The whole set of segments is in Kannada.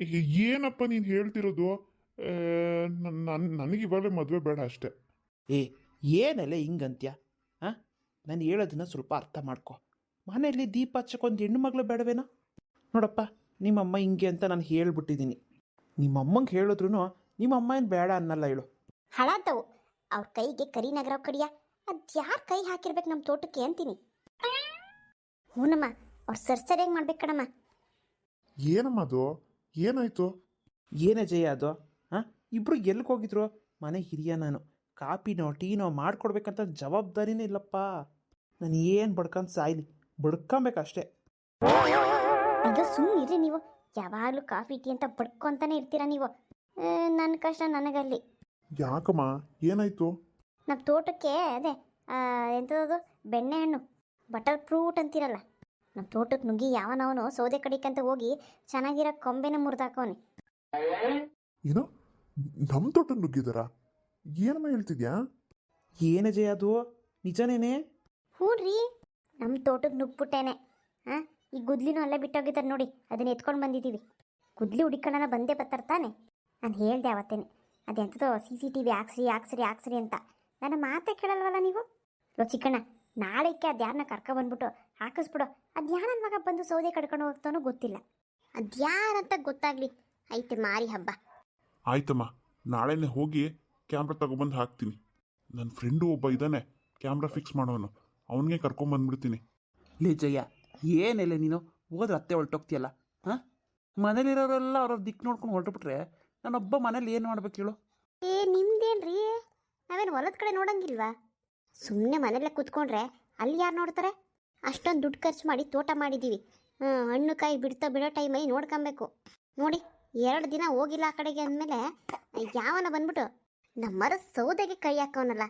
ಏ- ಏನಪ್ಪ ನೀನು ಹೇಳ್ತಿರೋದು? ನನ್ನ ನನಗೆ ಇವಾಗಲೇ ಮದುವೆ ಬೇಡ ಅಷ್ಟೆ. ಏ ಏನಲ್ಲ ಹಿಂಗಂತ್ಯ? ಹಾಂ ನಾನು ಹೇಳೋದನ್ನ ಸ್ವಲ್ಪ ಅರ್ಥ ಮಾಡ್ಕೊ. ಮನೆಯಲ್ಲಿ ದೀಪ ಹಚ್ಚಕ್ಕೊಂದು ಹೆಣ್ಣು ಮಗಳು ಬೇಡವೇನೋ? ನೋಡಪ್ಪ ನಿಮ್ಮಮ್ಮ ಹಿಂಗೆ ಅಂತ ನಾನು ಹೇಳ್ಬಿಟ್ಟಿದ್ದೀನಿ. ನಿಮ್ಮಮ್ಮಂಗೆ ಹೇಳಿದ್ರು ನಿಮ್ಮಮ್ಮ ಏನು ಬೇಡ ಅನ್ನಲ್ಲ ಹೇಳು. ಹಳಾತವು ಅವ್ರ ಕೈಗೆ ಕರಿ ನಗರ ಕಡಿಯ. ಯಾರು ಕೈ ಹಾಕಿರ್ಬೇಕು ನಮ್ಮ ತೋಟಕ್ಕೆ ಅಂತೀನಿ. ಹೂನಮ್ಮ ಅವ್ರು ಸರ್ ಸರಿಯಾಗಿ ಮಾಡ್ಬೇಕು ಕಣಮ್ಮ. ಏನಮ್ಮ ಅದು? ಏನಾಯ್ತು? ಏನೇ ಜಯ ಅದು? ಹಾಂ? ಇಬ್ಬರು ಎಲ್ಲಿಗೆ ಹೋಗಿದ್ರು? ಮನೆ ಹಿರಿಯ ನಾನು. ಕಾಪಿನೋ ಟೀನೋ ಮಾಡ್ಕೊಡ್ಬೇಕಂತ ಜವಾಬ್ದಾರಿನೇ ಇಲ್ಲಪ್ಪ. ನಾನು ಏನು ಬಡ್ಕೊಂಡು ಸಾಯ್ಲಿ. ಬಡ್ಕೊಬೇಕಷ್ಟೇ. ಸುಮ್ಮನೆ ಸುಮ್ಮನಿರಿ ನೀವು. ಯಾವಾಗಲೂ ಕಾಫಿ ಟೀ ಅಂತ ಬಡ್ಕೊಂತಾನೆ ಇರ್ತೀರಾ ನೀವು. ನನ್ನ ಕಷ್ಟ ನನಗಲ್ಲಿ. ಯಾಕಮ್ಮ? ಏನಾಯ್ತು? ನಮ್ಮ ತೋಟಕ್ಕೆ ಅದೇ ಎಂಥದ್ದು ಬೆಣ್ಣೆ ಹಣ್ಣು ಬಟರ್ ಫ್ರೂಟ್ ಅಂತೀರಲ್ಲ. ನಮ್ಮ ತೋಟಕ್ಕೆ ನುಗ್ಗಿ ಯಾವನವನು ಸೌದೆ ಕಡಿಕಂತ ಹೋಗಿ ಚೆನ್ನಾಗಿರೋ ಕೊಂಬೆನ ಮುರಿದಾಕವನೆ ಏನು ನಮ್ಮ ತೋಟ ನುಗ್ಗಿದಾರ? ಏನಮ್ಮ ಹೇಳ್ತಿದ್ಯಾ? ಏನ ಜಯ ಅದು? ನಿಜನೇನೆ? ಹ್ಞೂನ್ರಿ ನಮ್ಮ ತೋಟಕ್ಕೆ ನುಗ್ಬಿಟ್ಟೇನೆ ಹಾಂ ಈ ಗುದ್ಲಿನೂ ಅಲ್ಲೇ ಬಿಟ್ಟೋಗಿದ್ದಾರೆ ನೋಡಿ ಅದನ್ನ ಎತ್ಕೊಂಡು ಬಂದಿದ್ದೀವಿ ಗುದ್ಲಿ ಹುಡಿಕೊಳ್ಳೋಣ ಬಂದೇ ಬತ್ತರ್ತಾನೆ ನಾನು ಹೇಳ್ದೆ ಅವತ್ತೇನೆ ಅದೆಂಥದೋ ಸಿ ಸಿ ಟಿ ವಿ ಹಾಕ್ಸ್ರಿ ಹಾಕ್ಸ್ರಿ ಹಾಕ್ಸ್ರಿ ಅಂತ. ನನ್ನ ಮಾತೇ ಕೇಳಲ್ವಲ್ಲ ನೀವು? ಲೋ ಚಿಕ್ಕಣ್ಣ ನಾಳೆಕ್ಕೆ ಅದು ಯಾರನ್ನ ಕರ್ಕೊಬಂದ್ಬಿಟ್ಟು ಹಾಕಿಸ್ಬಿಡು. ಅದು ಯಾರ ಮಗ ಬಂದು ಸೌದೆ ಕಡ್ಕೊಂಡು ಹೋಗ್ತಾನೋ ಗೊತ್ತಿಲ್ಲ. ಅದ್ಯಾರಂತ ಗೊತ್ತಾಗ್ಲಿ. ಐತೆ ಮಾರಿ ಹಬ್ಬ. ಆಯ್ತಮ್ಮ ನಾಳೆನೇ ಹೋಗಿ ಕ್ಯಾಮ್ರಾ ತಗೊಬಂದು ಹಾಕ್ತೀನಿ. ನನ್ನ ಫ್ರೆಂಡು ಒಬ್ಬ ಇದ್ದಾನೆ ಕ್ಯಾಮ್ರಾ ಫಿಕ್ಸ್ ಮಾಡೋನು. ಅವನಿಗೆ ಕರ್ಕೊಂಬಂದ್ಬಿಡ್ತೀನಿ ಲೇ ಜಯ ಏನೆಲ್ಲ ನೀನು? ಹೋದ್ರೆ ಅತ್ತೆ ಹೊರಟೋಗ್ತೀಯಲ್ಲ ಹಾಂ? ಮನೇಲಿರೋರೆಲ್ಲ ಅವ್ರ ದಿಕ್ಕು ನೋಡ್ಕೊಂಡು ಹೊರಟುಬಿಟ್ರೆ ನಾನೊಬ್ಬ ಮನೇಲಿ ಏನು ಮಾಡ್ಬೇಕು ಹೇಳು? ಏ ನಿಮ್ದೇನ್ರಿ? ನಾವೇನು ಹೊಲದ ಕಡೆ ನೋಡಂಗಿಲ್ವಾ? ಸುಮ್ಮನೆ ಮನೆಯಲ್ಲೇ ಕೂತ್ಕೊಂಡ್ರೆ ಅಲ್ಲಿ ಯಾರು ನೋಡ್ತಾರೆ? ಅಷ್ಟೊಂದು ದುಡ್ಡು ಖರ್ಚು ಮಾಡಿ ತೋಟ ಮಾಡಿದ್ದೀವಿ ಹಾಂ ಹಣ್ಣು ಕಾಯಿ ಬಿಡ್ತಾ ಬಿಡೋ ಟೈಮಲ್ಲಿ ನೋಡ್ಕೊಬೇಕು. ನೋಡಿ ಎರಡು ದಿನ ಹೋಗಿಲ್ಲ ಆ ಕಡೆಗೆ ಅಂದಮೇಲೆ ಯಾವನ ಬಂದ್ಬಿಟ್ಟು ನಮ್ಮರ ಸೌದೆಗೆ ಕೈ ಹಾಕವನಲ್ಲ.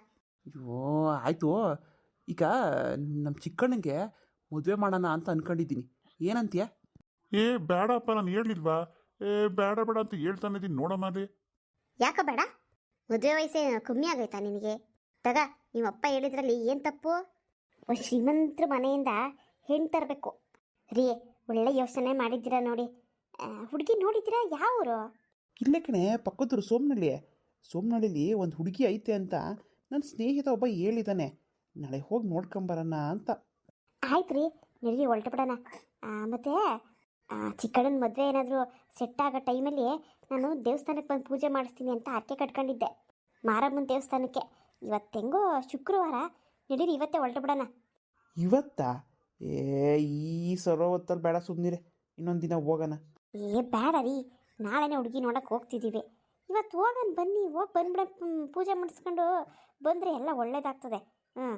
ಅಯ್ಯೋ ಆಯಿತು. ಈಗ ನಮ್ಮ ಚಿಕ್ಕಣ್ಣಂಗೆ ಮದುವೆ ಮಾಡೋಣ ಅಂತ ಅನ್ಕೊಂಡಿದ್ದೀನಿ. ಏನಂತೀಯ? ಏ ಬೇಡಪ್ಪ ನಾನು ಹೇಳಿಲ್ವಾ ಏ ಬೇಡ ಬೇಡ ಅಂತ ಹೇಳ್ತಾನೆ ಇದ್ದೀನಿ ನೋಡಮ್ಮ ಅದೇ ಯಾಕ ಬೇಡ? ಮದುವೆ ವಯಸ್ಸೇ ಕಮ್ಮಿ ಆಗೈತಾ ನಿನಗೆ? ತಗ ನಿಮ್ಮಪ್ಪ ಹೇಳಿದ್ರಲ್ಲಿ ಏನು ತಪ್ಪು? ಶ್ರೀಮಂತರ ಮನೆಯಿಂದ ಹೆಣ್ಣು ತರಬೇಕು. ರೀ ಒಳ್ಳೆ ಯೋಚನೆ ಮಾಡಿದ್ದೀರಾ ನೋಡಿ. ಹುಡುಗಿ ನೋಡಿದ್ದೀರಾ? ಯಾವ ಊರು ಇಲ್ಲ ಕಣೆ ಪಕ್ಕದೂರು ಸೋಮನಳ್ಳಿ. ಸೋಮನಳ್ಳಿಲಿ ಒಂದು ಹುಡುಗಿ ಐತೆ ಅಂತ ನನ್ನ ಸ್ನೇಹಿತ ಒಬ್ಬ ಹೇಳಿದ್ದಾನೆ ನಾಳೆ ಹೋಗಿ ನೋಡ್ಕೊಂಬರೋಣ ಅಂತ. ಆಯ್ತು ರೀ ನಡಿ ಹೊರಟು ಬಿಡೋಣ. ಮತ್ತು ಚಿಕ್ಕಣ್ಣನ ಮದುವೆ ಏನಾದರೂ ಸೆಟ್ ಆಗೋ ಟೈಮಲ್ಲಿ ನಾನು ದೇವಸ್ಥಾನಕ್ಕೆ ಬಂದು ಪೂಜೆ ಮಾಡಿಸ್ತೀನಿ ಅಂತ ಹರಕೆ ಕಟ್ಕೊಂಡಿದ್ದೆ. ಮಾರಮ್ಮನ ದೇವಸ್ಥಾನಕ್ಕೆ. ಇವತ್ತೆಂಗೋ ಶುಕ್ರವಾರ. ನಡೀರಿ ಇವತ್ತೇ ಹೊರಟು ಬಿಡೋಣ. ಇವತ್ತಾ? ಏ ಈ ಸರೋವತ್ತಲ್ಲಿ ಬೇಡ ಸುಮ್ಮನಿರೆ ಇನ್ನೊಂದು ದಿನ ಹೋಗೋಣ. ಏ ಬೇಡ ರೀ. ನಾಳೆನೇ ಹುಡುಗಿ ನೋಡಕ್ಕೆ ಹೋಗ್ತಿದ್ದೀವಿ ಇವತ್ತು ಹೋಗೋಣ ಬನ್ನಿ ಹೋಗಿ ಬಂದ್ಬಿಡ. ಪೂಜೆ ಮಾಡಿಸ್ಕೊಂಡು ಬಂದರೆ ಎಲ್ಲ ಒಳ್ಳೇದಾಗ್ತದೆ. ಹಾಂ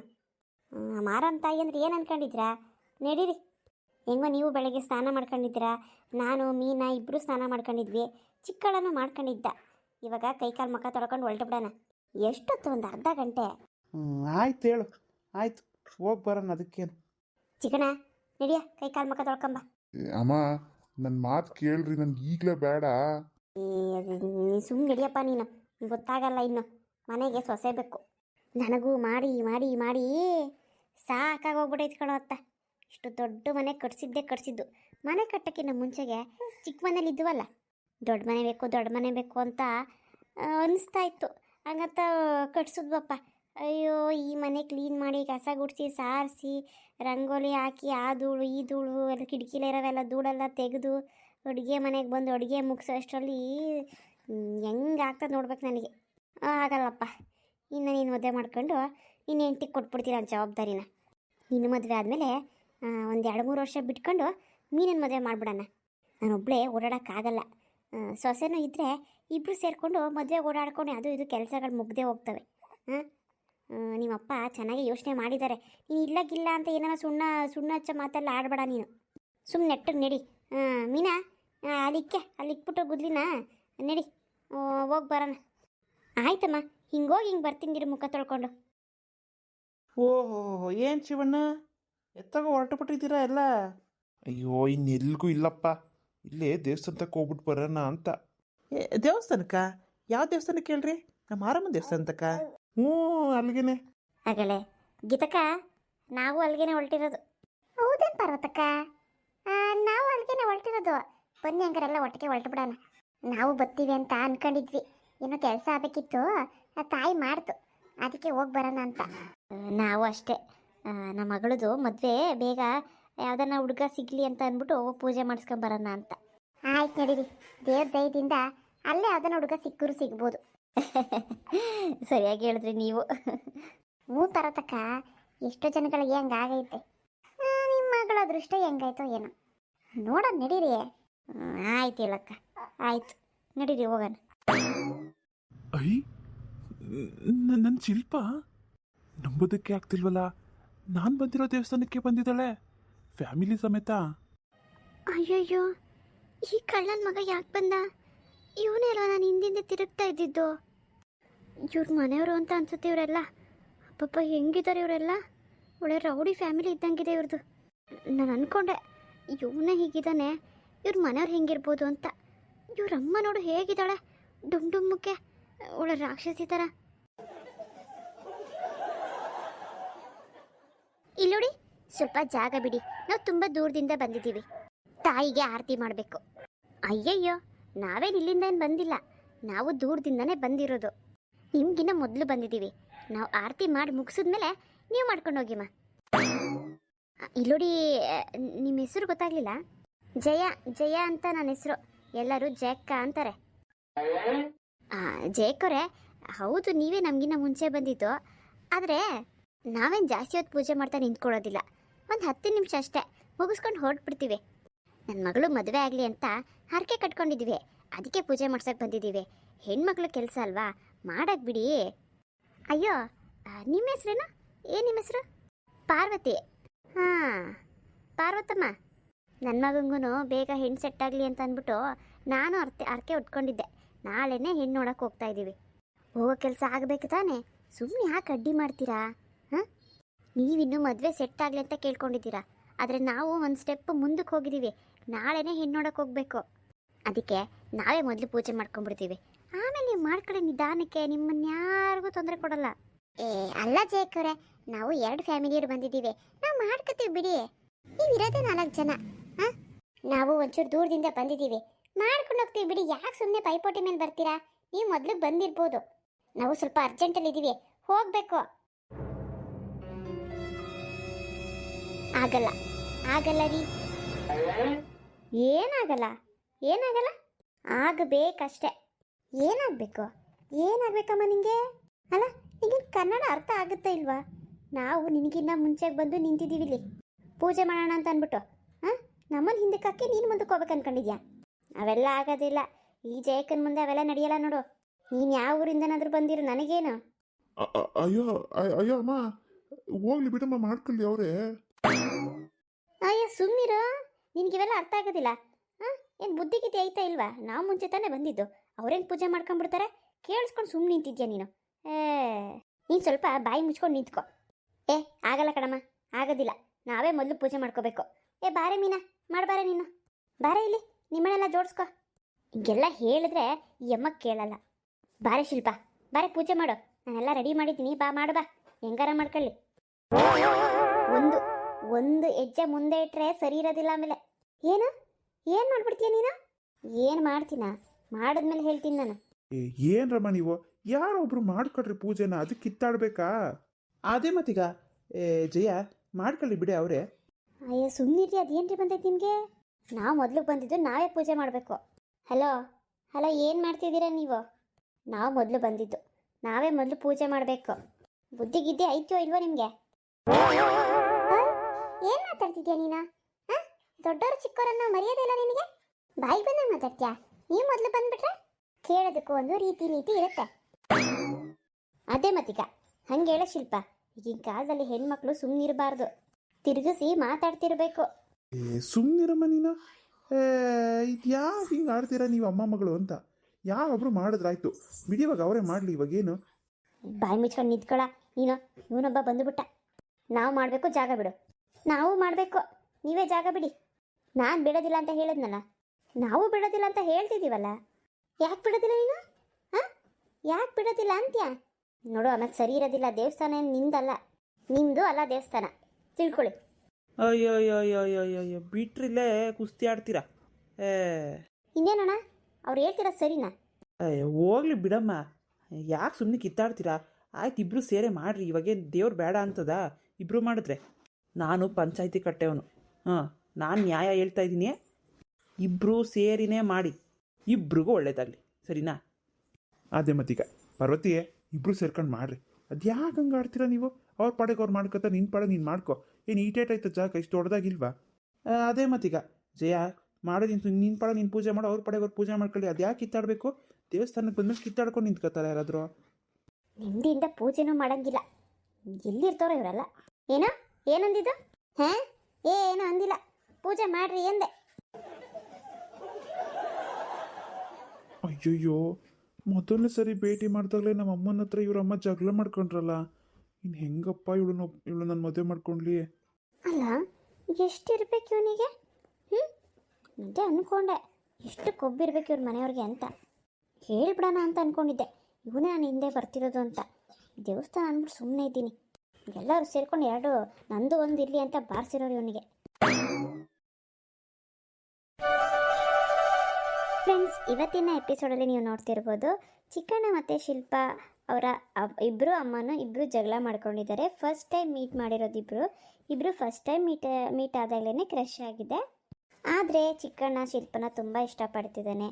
ಮಾರಮ್ಮ ತಾಯಿ ಅಂದ್ರೆ ಏನು ಅನ್ಕೊಂಡಿದ್ರಾ ನಡೀರಿ. ಹೆಂಗೋ ನೀವು ಬೆಳಗ್ಗೆ ಸ್ನಾನ ಮಾಡ್ಕೊಂಡಿದ್ದೀರಾ? ನಾನು ಮೀನಾ ಇಬ್ಬರು ಸ್ನಾನ ಮಾಡ್ಕೊಂಡಿದ್ವಿ. ಚಿಕ್ಕಳನ್ನು ಮಾಡ್ಕೊಂಡಿದ್ದ. ಇವಾಗ ಕೈಕಾಲು ಮುಖ ತೊಳ್ಕೊಂಡು ಹೊರಟು ಬಿಡೋಣ. ಎಷ್ಟೊತ್ತು ಒಂದು ಅರ್ಧ ಗಂಟೆ. ಆಯ್ತು ಹೇಳು. ಆಯ್ತು ಹೋಗಿ ಬರೋಣ ಅದಕ್ಕೇನು. ಚಿಕ್ಕಣ ಕೈ ಕಾಲು ಮುಖ ತೊಳ್ಕೊಂಬ ಅಮ್ಮ ನನ್ನ ಮಾತು ಕೇಳ್ರಿ ನನ್ಗೆ ಈಗಲೇ ಬೇಡ. ಸುಮ್ಮನೆ ನಡಿಯಪ್ಪ ನೀನು. ಗೊತ್ತಾಗಲ್ಲ ಇನ್ನು. ಮನೆಗೆ ಸೊಸೆ ಬೇಕು. ನನಗೂ ಮಾಡಿ ಮಾಡಿ ಮಾಡಿ. ಸಾಕಾಗಿ ಹೋಗ್ಬಿಟ್ಟೈತೆ ಕಣೋ ಅತ್ತ. ಇಷ್ಟು ದೊಡ್ಡ ಮನೆ ಕಟ್ಸಿದ್ದೆ ಕಟ್ಸಿದ್ದು. ಮನೆ ಕಟ್ಟಕ್ಕಿಂತ ಮುಂಚೆಗೆ ಚಿಕ್ಕ ಮನೇಲಿ ಇದ್ವಲ್ಲ. ದೊಡ್ಡ ಮನೆ ಬೇಕು ದೊಡ್ಡ ಮನೆ ಬೇಕು ಅಂತ ಅನ್ನಿಸ್ತಾ ಅನಿಸ್ತಾ ಇತ್ತು. ಹಂಗಂತ ಕಟ್ಸಿದ್ವಪ್ಪ. ಅಯ್ಯೋ, ಈ ಮನೆ ಕ್ಲೀನ್ ಮಾಡಿ ಕಸ ಗುಡಿಸಿ, ಸಾರಿಸಿ, ರಂಗೋಲಿ ಹಾಕಿ, ಆ ಧೂಳು, ಈ ಧೂಳು ಎಲ್ಲ ಕಿಟಕಿಲಿರೋವೆಲ್ಲ ಧೂಳೆಲ್ಲ ತೆಗೆದು ಅಡುಗೆ ಮನೆಗೆ ಬಂದು ಅಡುಗೆ ಮುಗಿಸೋ ಅಷ್ಟರಲ್ಲಿ ಹೆಂಗೆ ಆಗ್ತದೆ ನೋಡ್ಬೇಕು ನನಗೆ. ಆಗಲ್ಲಪ್ಪ ಇನ್ನು ನೀನು ಮದುವೆ ಮಾಡ್ಕೊಂಡು ನಿನ್ನ ಹೆಂಡ್ತಿಗೆ ಕೊಟ್ಬಿಡ್ತೀನಿ ನನ್ನ ಜವಾಬ್ದಾರಿನ. ನಿನ್ನ ಮದುವೆ ಆದಮೇಲೆ ಒಂದು ಎರಡು ಮೂರು ವರ್ಷ ಬಿಟ್ಕೊಂಡು ಮೀನನ್ನು ಮದುವೆ ಮಾಡಿಬಿಡೋಣ. ನಾನೊಬ್ಬಳೇ ಓಡಾಡೋಕ್ಕಾಗಲ್ಲ. ಸೊಸೆನೂ ಇದ್ದರೆ ಇಬ್ಬರು ಸೇರಿಕೊಂಡು ಮದುವೆ ಓಡಾಡ್ಕೊಂಡು ಅದು ಇದು ಕೆಲಸಗಳು ಮುಗ್ದೇ ಹೋಗ್ತವೆ. ಹಾಂ ನಿಮ್ಮಪ್ಪ ಚೆನ್ನಾಗಿ ಯೋಚನೆ ಮಾಡಿದ್ದಾರೆ. ನೀನು ಇಲ್ಲಕ್ಕಿಲ್ಲ ಅಂತ ಏನಾರ ಸುಣ್ಣ ಸುಣ್ಣ ಹಚ್ಚ ಮಾತೆಲ್ಲ ಆಡಬೇಡ ನೀನು. ಸುಮ್ಮನೆ ನೆಟ್ಟಗೆ ನಡಿ. ಹಾಂ ಮೀನಾ ಅಲ್ಲಿಕ್ಕೆ ಅಲ್ಲಿ ಇಕ್ಬಿಟ್ಟು ಗುದ್ಲಿನ? ನಡಿ ಹೋಗಿ ಬರೋಣ. ಆಯ್ತಮ್ಮ ಹಿಂಗೋಗಿ ಹಿಂಗೆ ಬರ್ತೀನಿ ಮುಖ ತೊಳ್ಕೊಂಡು. ಓಹೋ ಏನು ಶಿವಣ್ಣ? ಎತ್ತಾಗ ಹೊರಟು ಬಿಟ್ಟಿದ್ದೀರಾ ಎಲ್ಲ? ಅಯ್ಯೋ ಇನ್ನೆಲ್ಗೂ ಇಲ್ಲಪ್ಪ. ಇಲ್ಲೇ ದೇವಸ್ಥಾನಕ್ಕೆ ಹೋಗ್ಬಿಟ್ಟು ಬರೋಣ ಅಂತ. ಏ ದೇವಸ್ಥಾನಕ್ಕ? ಯಾವ ದೇವಸ್ಥಾನಕ್ಕೆ ಹೇಳ್ರಿ? ನಮ್ಮ ಆರಾಮ ದೇವಸ್ಥಾನಕ್ಕ? ಹ್ಞೂ ಅಲ್ಲಿಗೇನೆ ಆಗಲೇ ಗೀತಕ್ಕ ನಾವು ಅಲ್ಲಿಗೆನೆ ಹೊರಟಿರೋದು ಹೌದೇನು ಪಾರ್ವತಕ್ಕ? ನಾವು ಅಲ್ಲಿಗೆನೆ ಹೊರಟಿರೋದು ಬನ್ನಿ ಹಂಗಾರೆಲ್ಲ ಒಟ್ಟಿಗೆ ಹೊರಟು ಬಿಡೋಣ ನಾವು ಬರ್ತೀವಿ ಅಂತ ಅನ್ಕೊಂಡಿದ್ವಿ. ಏನೋ ಕೆಲಸ ಆಗಬೇಕಿತ್ತು. ಆ ತಾಯಿ ಮಾಡ್ತು. ಅದಕ್ಕೆ ಹೋಗಿ ಬರೋಣ ಅಂತ. ನಾವು ಅಷ್ಟೇ. ಆ, ನಮ್ಮ ಮಗಳದು ಮದುವೆ ಬೇಗ ಯಾವ್ದನ್ನ ಹುಡುಗ ಸಿಗ್ಲಿ ಅಂತ ಅಂದ್ಬಿಟ್ಟು ಹೋಗಿ ಪೂಜೆ ಮಾಡಿಸ್ಕೊಂಡ್ ಬರೋಣ ಅಂತ. ಆಯ್ತು ನಡೀರಿ. ದೇವ್ರ ದಯದಿಂದ ಅಲ್ಲೇ ಯಾವ್ದನ್ನ ಹುಡುಗ ಸಿಕ್ಕರು ಸಿಗ್ಬೋದು. ಸರಿಯಾಗಿ ಹೇಳಿದ್ರಿ ನೀವು. ಹ್ಞೂ ತರತಕ್ಕ ಎಷ್ಟೋ ಜನಗಳಿಗೆ ಹಂಗಾಗೈತೆ. ನಿಮ್ಮ ಮಗಳ ಅದೃಷ್ಟ ಹೆಂಗಾಯ್ತೋ ಏನೋ. ನೋಡೋಣ ನಡೀರಿ. ಆಯ್ತು ಹೇಳಕ್ಕ ಆಯ್ತು. ನಡೀರಿ ಹೋಗೋಣ. ನನ್ನ ಶಿಲ್ಪ? ನಂಬೋದಕ್ಕೆ ಆಗ್ತಿಲ್ವಲ್ಲ? ನಾನು ಬಂದಿರೋ ದೇವಸ್ಥಾನಕ್ಕೆ ಬಂದಿದ್ದಾಳೆ. ಫ್ಯಾಮಿಲಿ ಸಮೇತ. ಅಯ್ಯಯ್ಯೋ ಈ ಕಳ್ಳನ ಮಗ ಯಾಕೆ ಬಂದ? ಇವನೇ ನಾನು ಹಿಂದಿಂದ ತಿರುಗ್ತಾ ಇದ್ದಿದ್ದು? ಇವ್ರ ಮನೆಯವರು ಅಂತ ಅನ್ಸುತ್ತೆ ಇವರೆಲ್ಲ. ಪಾಪ ಹೆಂಗಿದ್ದಾರೆ ಇವರೆಲ್ಲ? ಒಳ್ಳೆ ರೌಡಿ ಫ್ಯಾಮಿಲಿ ಇದ್ದಂಗಿದೆ ಇವ್ರದ್ದು ನಾನು ಅನ್ಕೊಂಡೆ, ಇವನೇ ಹೀಗಿದ್ದಾನೆ ಇವ್ರ ಮನೆಯವ್ರು ಹೆಂಗಿರ್ಬೋದು ಅಂತ. ಇವ್ರ ಅಮ್ಮ ನೋಡು ಹೇಗಿದ್ದಾಳೆ, ಡುಮ್ ಡುಮ್ಮಕ್ಕೆ ಒಳ್ಳೆ ರಾಕ್ಷಸಿ ಥರ ಇಲ್ಲೋಡಿ ಸ್ವಲ್ಪ ಜಾಗ ಬಿಡಿ. ನಾವು ತುಂಬ ದೂರದಿಂದ ಬಂದಿದ್ದೀವಿ. ತಾಯಿಗೆ ಆರತಿ ಮಾಡಬೇಕು. ಅಯ್ಯಯ್ಯೋ! ನಾವೇನು ಇಲ್ಲಿಂದ ಏನು ಬಂದಿಲ್ಲ. ನಾವು ದೂರದಿಂದನೇ ಬಂದಿರೋದು. ನಿಮ್ಗಿನ್ನ ಮೊದಲು ಬಂದಿದ್ದೀವಿ ನಾವು ಆರತಿ ಮಾಡಿ ಮುಗಿಸಿದ್ಮೇಲೆ ನೀವು ಮಾಡ್ಕೊಂಡು ಹೋಗಿಮ್ಮ ಇಲ್ಲೋಡಿ ನಿಮ್ಮ ಹೆಸರು ಗೊತ್ತಾಗ್ಲಿಲ್ಲ? ಜಯ ಜಯ ಅಂತ ನನ್ನ ಹೆಸರು. ಎಲ್ಲರೂ ಜಯಕ್ಕ ಅಂತಾರೆ. ಜಯಕ್ಕವ್ರೆ, ಹೌದು, ನೀವೇ ನಮಗಿನ್ನ ಮುಂಚೆ ಬಂದಿದ್ದು. ಆದರೆ, ನಾವೇನು ಜಾಸ್ತಿ ಹೊತ್ತು ಪೂಜೆ ಮಾಡ್ತಾ ನಿಂತ್ಕೊಳ್ಳೋದಿಲ್ಲ. ಒಂದು ಹತ್ತು ನಿಮಿಷ ಅಷ್ಟೇ. ಮುಗಿಸ್ಕೊಂಡು ಹೊರಟ್ಬಿಡ್ತೀವಿ. ನನ್ನ ಮಗಳು ಮದುವೆ ಆಗಲಿ ಅಂತ ಹರಕೆ ಕಟ್ಕೊಂಡಿದ್ವಿ. ಅದಕ್ಕೆ ಪೂಜೆ ಮಾಡ್ಸೋಕೆ ಬಂದಿದ್ದೀವಿ. ಹೆಣ್ಮಕ್ಳು ಕೆಲಸ ಅಲ್ವಾ? ಮಾಡಕ್ಕೆ ಬಿಡಿ. ಅಯ್ಯೋ ನಿಮ್ಮ ಹೆಸ್ರೇನು? ಏನು ನಿಮ್ಮ ಹೆಸರು? ಪಾರ್ವತಿ. ಹಾಂ, ಪಾರ್ವತಮ್ಮ. ನನ್ನ ಮಗಂಗೂ ಬೇಗ ಹೆಣ್ಣು ಸೆಟ್ ಆಗಲಿ ಅಂತ ಅಂದ್ಬಿಟ್ಟು ನಾನು ಅರ್ತೆ ಅರ್ಕೆ ಉಟ್ಕೊಂಡಿದ್ದೆ. ನಾಳೆನೇ ಹೆಣ್ಣು ನೋಡೋಕೆ ಹೋಗ್ತಾ ಇದ್ದೀವಿ. ಹೋಗೋ ಕೆಲಸ ಆಗಬೇಕು ತಾನೇ. ಸುಮ್ಮನೆ ಯಾಕೆ ಅಡ್ಡಿ ಮಾಡ್ತೀರಾ? ಹಾಂ? ನೀವಿನ್ನೂ ಮದುವೆ ಸೆಟ್ ಆಗಲಿ ಅಂತ ಕೇಳ್ಕೊಂಡಿದ್ದೀರಾ. ಆದರೆ ನಾವು ಒಂದು ಸ್ಟೆಪ್ ಮುಂದಕ್ಕೆ ಹೋಗಿದ್ದೀವಿ. ನಾಳೆನೇ ಹೆಣ್ಣು ನೋಡೋಕೆ ಹೋಗಬೇಕು. ಅದಕ್ಕೆ ನಾವೇ ಮೊದಲು ಪೂಜೆ ಮಾಡ್ಕೊಂಡ್ಬಿಡ್ತೀವಿ. ಆಮೇಲೆ ನೀವು ಮಾಡ್ಕೊಳ್ಳಿ ನಿಧಾನಕ್ಕೆ, ನಿಮ್ಮನ್ನ ಯಾರಿಗೂ ತೊಂದರೆ ಕೊಡಲ್ಲ. ಏ, ಅಲ್ಲ ಜಯಕವ್ರೆ ನಾವು ಎರಡು ಫ್ಯಾಮಿಲಿಯರು ಬಂದಿದ್ದೀವಿ. ನಾವು ಮಾಡ್ಕೋತೀವಿ ಬಿಡಿ. ನೀವು ಇರೋದೇ ನಾಲ್ಕು ಜನ ಹಾಂ ನಾವು ಒಂಚೂರು ದೂರದಿಂದ ಬಂದಿದ್ದೀವಿ. ಮಾಡ್ಕೊಂಡು ಹೋಗ್ತೀವಿ ಬಿಡಿ. ಯಾಕೆ ಸುಮ್ಮನೆ ಪೈಪೋಟಿ ಮೇಲೆ ಬರ್ತೀರಾ? ನೀವು ಮೊದಲು ಬಂದಿರ್ಬೋದು. ನಾವು ಸ್ವಲ್ಪ ಅರ್ಜೆಂಟಲ್ಲಿ ಇದ್ದೀವಿ ಹೋಗಬೇಕು. ಆಗಲ್ಲ. ಆಗಲ್ಲ ರೀ. ಏನಾಗಲ್ಲ ಏನಾಗಲ್ಲ? ಆಗಬೇಕಷ್ಟೆ. ಏನಾಗಬೇಕು? ಏನಾಗಬೇಕಮ್ಮ ನಿನಗೆ ಅಲ್ಲ ನಿಮಗೆ ಕನ್ನಡ ಅರ್ಥ ಆಗುತ್ತಾ ಇಲ್ವಾ? ನಾವು ನಿನಗಿನ್ನ ಮುಂಚೆಗೆ ಬಂದು ನಿಂತಿದ್ದೀವಿ ಇಲ್ಲಿ ಪೂಜೆ ಮಾಡೋಣ ಅಂತ ಅಂದ್ಬಿಟ್ಟು. ಹಾಂ ನಮ್ಮನ್ನು ಹಿಂದಕ್ಕೆ ಹಾಕಿ ನೀನು ಮುಂದಕ್ಕೆ ಹೋಗ್ಬೇಕು ಅಂದ್ಕೊಂಡಿದ್ಯಾ ಅವೆಲ್ಲ ಆಗೋದಿಲ್ಲ. ಈ ಜಯಕ್ಕನ ಮುಂದೆ ಅವೆಲ್ಲ ನಡೆಯಲ್ಲ ನೋಡು. ನೀನು ಯಾವ ಊರಿಂದನಾದರೂ ಬಂದಿರು ನನಗೇನು? ಅಯ್ಯೋ ಅಯ್ಯೋ ಅಮ್ಮ. ಹೋಗ್ಲಿ ಬಿಡಮ್ಮ ಮಾಡ್ಕೊಳ್ಳಿ ಅವರೇ. ಅಯ್ಯೋ ಸುಮ್ಮನಿರು ನಿನಗಿವೆಲ್ಲ ಅರ್ಥ ಆಗೋದಿಲ್ಲ. ಹಾಂ ಏನು ಬುದ್ಧಿ ಗಿದ್ದಿ ಐತಾ ಇಲ್ವಾ? ನಾವು ಮುಂಚೆ ತಾನೇ ಬಂದಿದ್ದು. ಅವ್ರೇನು ಪೂಜೆ ಮಾಡ್ಕೊಂಡ್ಬಿಡ್ತಾರೆ? ಕೇಳಿಸ್ಕೊಂಡು ಸುಮ್ಮನೆ ನಿಂತಿದ್ಯಾ ನೀನು? ಏ, ನೀನು ಸ್ವಲ್ಪ ಬಾಯಿ ಮುಚ್ಕೊಂಡು ನಿಂತ್ಕೊ. ಏ, ಆಗಲ್ಲ ಕಣಮ್ಮ, ಆಗೋದಿಲ್ಲ. ನಾವೇ ಮೊದಲು ಪೂಜೆ ಮಾಡ್ಕೋಬೇಕು. ಏ, ಬಾರೆ ಮೀನಾ, ಮಾಡಬಾರೆ ನೀನು. ಬಾರೆ ಇಲ್ಲಿ ನಿಮ್ಮನೆಲ್ಲ ಜೋಡಿಸ್ಕೊ. ಹಿಂಗೆಲ್ಲ ಹೇಳಿದ್ರೆ ಈ ಕೇಳಲ್ಲ. ಬಾರೆ ಶಿಲ್ಪ, ಬಾರೆ ಪೂಜೆ ಮಾಡು. ನಾನೆಲ್ಲ ರೆಡಿ ಮಾಡಿದ್ದೀನಿ, ಬಾ, ಮಾಡು, ಬಾ. ಹೆಂಗಾರ ಮಾಡ್ಕೊಳ್ಳಿ. ಒಂದು ಒಂದು ಹೆಜ್ಜೆ ಮುಂದೆ ಇಟ್ಟರೆ ಸರಿ ಇರೋದಿಲ್ಲ ಆಮೇಲೆ. ಏನು? ಏನು ಮಾಡ್ಬಿಡ್ತೀಯ ನೀನು? ಏನು ಮಾಡ್ತೀನ? ಮಾಡಿದ್ಮೇಲೆ ಹೇಳ್ತೀನಿ ನಾನು. ಏ ಏನ್ರಮ್ಮ ನೀವು? ಯಾರೊಬ್ರು ಮಾಡ್ಕೊಡ್ರಿ ಪೂಜೆನ ಅದಕ್ಕೆ ಕಿತ್ತಾಡ್ಬೇಕಾ? ಅದೇ ಮತ್ತೀಗ. ಏ ಜಯ ಮಾಡ್ಕೊಳ್ಳಿ ಬಿಡಿ ಅವ್ರೆ. ಅಯ್ಯೋ ಸುಮ್ಮನಿರಿ ಅದೇನ್ರಿ ಬಂದೈತೆ ನಿಮಗೆ? ನಾವು ಮೊದಲು ಬಂದಿದ್ದು ನಾವೇ ಪೂಜೆ ಮಾಡಬೇಕು. ಹಲೋ? ಹಲೋ ಏನು ಮಾಡ್ತಿದ್ದೀರಾ ನೀವು? ನಾವು ಮೊದಲು ಬಂದಿದ್ದು. ನಾವೇ ಮೊದ್ಲು ಪೂಜೆ ಮಾಡಬೇಕು. ಬುದ್ಧಿಗಿದ್ದೆ ಐತೋ ಐತ್ಯೋ ಇಲ್ವೋ ನಿಮಗೆ? ಏನು ಮಾತಾಡ್ತಿದ್ಯಾ ನೀನು? ದೊಡ್ಡವರು ಚಿಕ್ಕವರನ್ನ ಮರ್ಯಾದೆ ಇಲ್ಲ ನಿನಗೆ? ಬಾಯಿ ಬಂದ ಮಾತಾಡ್ತೀಯಾ? ನೀವು ಮೊದಲು ಬಂದ್ಬಿಟ್ರೆ ಕೇಳೋದಕ್ಕೂ ಒಂದು ರೀತಿ ನೀತಿ ಇರುತ್ತೆ. ಅದೇ ಮತ್ತೀಗ ಹಂಗೆ ಹೇಳ ಶಿಲ್ಪ. ಈಗಿನ ಕಾಲದಲ್ಲಿ ಹೆಣ್ಮಕ್ಳು ಸುಮ್ಮನಿರಬಾರ್ದು ತಿರುಗಿಸಿ ಮಾತಾಡ್ತಿರ್ಬೇಕು. ಏ ಸುಮ್ಮನಿರಮ್ಮ ನೀನು? ಇದು ಯಾವ ಹಿಂಗೆ ಆಡ್ತೀರಾ ನೀವು ಅಮ್ಮ ಮಗಳು ಅಂತ? ಯಾವೊಬ್ರು ಮಾಡಿದ್ರಾಯ್ತು? ಬಿಡಿ ಇವಾಗ ಅವರೇ ಮಾಡಲಿ ಇವಾಗೇನು? ಬಾಯಿ ಮುಚ್ಕೊಂಡು ನಿಂತ್ಕೊಳ. ನೀನು ಇವನೊಬ್ಬ ಬಂದುಬಿಟ್ಟ. ನಾವು ಮಾಡಬೇಕು ಜಾಗ ಬಿಡು. ನಾವು ಮಾಡಬೇಕು. ನೀವೇ ಜಾಗ ಬಿಡಿ. ನಾನು ಬಿಡೋದಿಲ್ಲ ಅಂತ ಹೇಳಿದ್ನಲ್ಲ? ನಾವು ಬಿಡೋದಿಲ್ಲ ಅಂತ ಹೇಳ್ತಿದ್ದೀವಲ್ಲ ಯಾಕೆ ಬಿಡೋದಿಲ್ಲ ನೀನು? ಹಾಂ? ಯಾಕೆ ಬಿಡೋದಿಲ್ಲ ಅಂತ್ಯಾ? ನೋಡು ಆಮೇಲೆ ಸರಿ ಇರೋದಿಲ್ಲ ದೇವಸ್ಥಾನ ಏನ್ ನಿಂದಲ್ಲ. ನಿಮ್ಮದು ಅಲ್ಲ ದೇವಸ್ಥಾನ. ತಿಳ್ಕೊಳ್ಳಿ. ಅಯ್ಯೋ ಅಯ್ಯೋ ಅಯ್ಯೋ ಅಯ್ಯೋ ಅಯ್ಯೋ ಅಯ್ಯೋ ಬಿಟ್ರಿಲ್ಲೇ ಕುಸ್ತಿ ಆಡ್ತೀರಾ? ಏ. ಇನ್ನೇನಣ್ಣ? ಅವ್ರು ಹೇಳ್ತೀರಾ ಸರಿನಾ? ಅಯ್ಯೋ ಹೋಗ್ಲಿ ಬಿಡಮ್ಮ. ಯಾಕೆ ಸುಮ್ಮನೆ ಕಿತ್ತಾಡ್ತೀರಾ? ಆಯ್ತು ಇಬ್ಬರು ಸೇರೆ ಮಾಡ್ರಿ. ಇವಾಗೇನು ದೇವ್ರು ಬೇಡ ಅಂತದ? ಇಬ್ಬರು ಮಾಡಿದ್ರೆ. ನಾನು ಪಂಚಾಯತಿ ಕಟ್ಟೆವನು. ಹಾಂ. ನಾನು ನ್ಯಾಯ ಹೇಳ್ತಾ ಇದ್ದೀನಿ. ಇಬ್ಬರು ಸೇರಿನೇ ಮಾಡಿ. ಇಬ್ರಿಗೂ ಒಳ್ಳೇದಾಗಲಿ. ಸರಿನಾ? ಅದೇ ಮತ್ತೀಗ ಪಾರ್ವತಿಯೇ ಇಬ್ಬರು ಸೇರ್ಕೊಂಡು ಮಾಡ್ರಿ. ಅದು ಯಾಕೆ ಹಂಗೆ ಆಡ್ತೀರಾ ನೀವು? ಅವ್ರ ಪಾಡೆಗೆ ಅವ್ರು ಮಾಡ್ಕೊತ ನಿನ್ನ ಪಾಡೆ ನೀನು ಮಾಡ್ಕೊ. ಏನು ಈಟೇಟ್ ಆಯ್ತು ಜಾಗ? ಇಷ್ಟು ದೊಡ್ಡದಾಗಿಲ್ವಾ? ಅದೇ ಮತ್ತೀಗ ಜಯ ಮಾಡೋದು ನಿಂತು ನಿನ್ನ ಪಾಡ ನೀನು ಪೂಜೆ ಮಾಡೋ ಅವ್ರ ಪಾಡೆಗೆ ಅವ್ರು ಪೂಜೆ ಮಾಡ್ಕೊಳ್ಳಿ. ಅದು ಯಾಕೆ ಕಿತ್ತಾಡಬೇಕು? ದೇವಸ್ಥಾನಕ್ಕೆ ಬಂದ್ಮೇಲೆ ಕಿತ್ತಾಡ್ಕೊಂಡು ನಿಂತ್ಕೋತಾರೆ ಯಾರಾದರೂ. ನಿಂದಿಂದ ಪೂಜೆನೂ ಮಾಡಂಗಿಲ್ಲ. ಎಲ್ಲಿರ್ತಾರೋ ಇವರೆಲ್ಲ. ಏನೋ? ಏನಂದಿದ್ದು? ಹಾಂ? ಏ ಏನೋ ಅಂದಿಲ್ಲ. ಪೂಜೆ ಮಾಡ್ರಿ ಎಂದೆ. ಅಯ್ಯಯ್ಯೋ ಮೊದಲನೇ ಸರಿ ಭೇಟಿ ಮಾಡಿದಾಗಲೇ ನಮ್ಮ ಅಮ್ಮನ ಹತ್ರ ಇವ್ರ ಅಮ್ಮ ಜಗಳ ಮಾಡ್ಕೊಂಡ್ರಲ್ಲ. ಇನ್ನು ಹೆಂಗಪ್ಪ ಇವಳು ಇವಳು ನನ್ನ ಮದುವೆ ಮಾಡ್ಕೊಂಡ್ಲಿ? ಅಲ್ಲ ಎಷ್ಟಿರ್ಬೇಕು ಇವನಿಗೆ? ಹ್ಞೂ ಅದೇ ಅಂದ್ಕೊಂಡೆ ಎಷ್ಟು ಕೊಬ್ಬಿರ್ಬೇಕು ಇವ್ರ ಮನೆಯವ್ರಿಗೆ ಅಂತ. ಹೇಳ್ಬಿಡೋಣ ಅಂತ ಅಂದ್ಕೊಂಡಿದ್ದೆ ಇವನೇ ನಾನು ಹಿಂದೆ ಬರ್ತಿರೋದು ಅಂತ. ದೇವಸ್ಥಾನ ಅಂದ್ಬಿಟ್ಟು ಸುಮ್ಮನೆ ಇದ್ದೀನಿ. ಎಲ್ಲರೂ ಸೇರ್ಕೊಂಡು ಎರಡು ನಂದು ಒಂದು ಇರಲಿ ಅಂತ ಬಾರಿಸಿರೋರು ಇವನಿಗೆ. ಇವತ್ತಿನ ಎಪಿಸೋಡಲ್ಲಿ ನೀವು ನೋಡ್ತಿರ್ಬೋದು ಚಿಕ್ಕಣ್ಣ ಮತ್ತು ಶಿಲ್ಪ ಅವರ ಇಬ್ಬರು ಅಮ್ಮನೂ ಇಬ್ಬರು ಜಗಳ ಮಾಡ್ಕೊಂಡಿದ್ದಾರೆ. ಫಸ್ಟ್ ಟೈಮ್ ಮೀಟ್ ಮಾಡಿರೋದು ಇಬ್ಬರು ಇಬ್ಬರು ಫಸ್ಟ್ ಟೈಮ್ ಮೀಟ್ ಮೀಟ್ ಆದಾಗಲೇ ಕ್ರಶ್ ಆಗಿದೆ. ಆದರೆ ಚಿಕ್ಕಣ್ಣ ಶಿಲ್ಪನ ತುಂಬ ಇಷ್ಟಪಡ್ತಿದ್ದಾನೆ.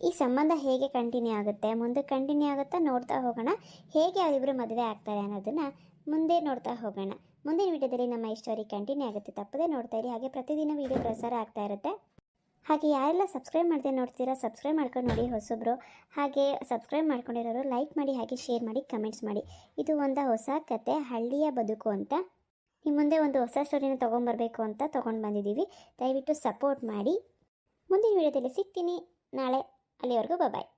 ಈ ಸಂಬಂಧ ಹೇಗೆ ಕಂಟಿನ್ಯೂ ಆಗುತ್ತೆ, ಮುಂದೆ ಕಂಟಿನ್ಯೂ ಆಗುತ್ತಾ ನೋಡ್ತಾ ಹೋಗೋಣ. ಹೇಗೆ ಅವರಿಬ್ಬರು ಮದುವೆ ಆಗ್ತಾರೆ ಅನ್ನೋದನ್ನು ಮುಂದೆ ನೋಡ್ತಾ ಹೋಗೋಣ. ಮುಂದಿನ ವಿಡಿಯೋದಲ್ಲಿ ನಮ್ಮ ಈ ಸ್ಟೋರಿ ಕಂಟಿನ್ಯೂ ಆಗುತ್ತೆ. ತಪ್ಪದೇ ನೋಡ್ತಾ ಇರಿ. ಹಾಗೆ ಪ್ರತಿದಿನ ವಿಡಿಯೋ ಪ್ರಸಾರ ಆಗ್ತಾ ಇರುತ್ತೆ. ಹಾಗೆ ಯಾರೆಲ್ಲ ಸಬ್ಸ್ಕ್ರೈಬ್ ಮಾಡದೆ ನೋಡ್ತೀರಾ ಸಬ್ಸ್ಕ್ರೈಬ್ ಮಾಡ್ಕೊಂಡು ನೋಡಿ ಹೊಸಬ್ರು. ಹಾಗೆ ಸಬ್ಸ್ಕ್ರೈಬ್ ಮಾಡ್ಕೊಂಡಿರೋರು ಲೈಕ್ ಮಾಡಿ, ಹಾಗೆ ಶೇರ್ ಮಾಡಿ ಕಮೆಂಟ್ಸ್ ಮಾಡಿ. ಇದು ಒಂದು ಹೊಸ ಕತೆ, ಹಳ್ಳಿಯ ಬದುಕು ಅಂತ. ನಿಮ್ಮ ಮುಂದೆ ಒಂದು ಹೊಸ ಸ್ಟೋರಿನ ತೊಗೊಂಬರ್ಬೇಕು ಅಂತ ತೊಗೊಂಡು ಬಂದಿದ್ದೀವಿ ದಯವಿಟ್ಟು ಸಪೋರ್ಟ್ ಮಾಡಿ. ಮುಂದಿನ ವಿಡಿಯೋದಲ್ಲಿ ಸಿಗ್ತೀನಿ. ನಾಳೆ ಅಲ್ಲಿವರೆಗೂ ಬಾಯ್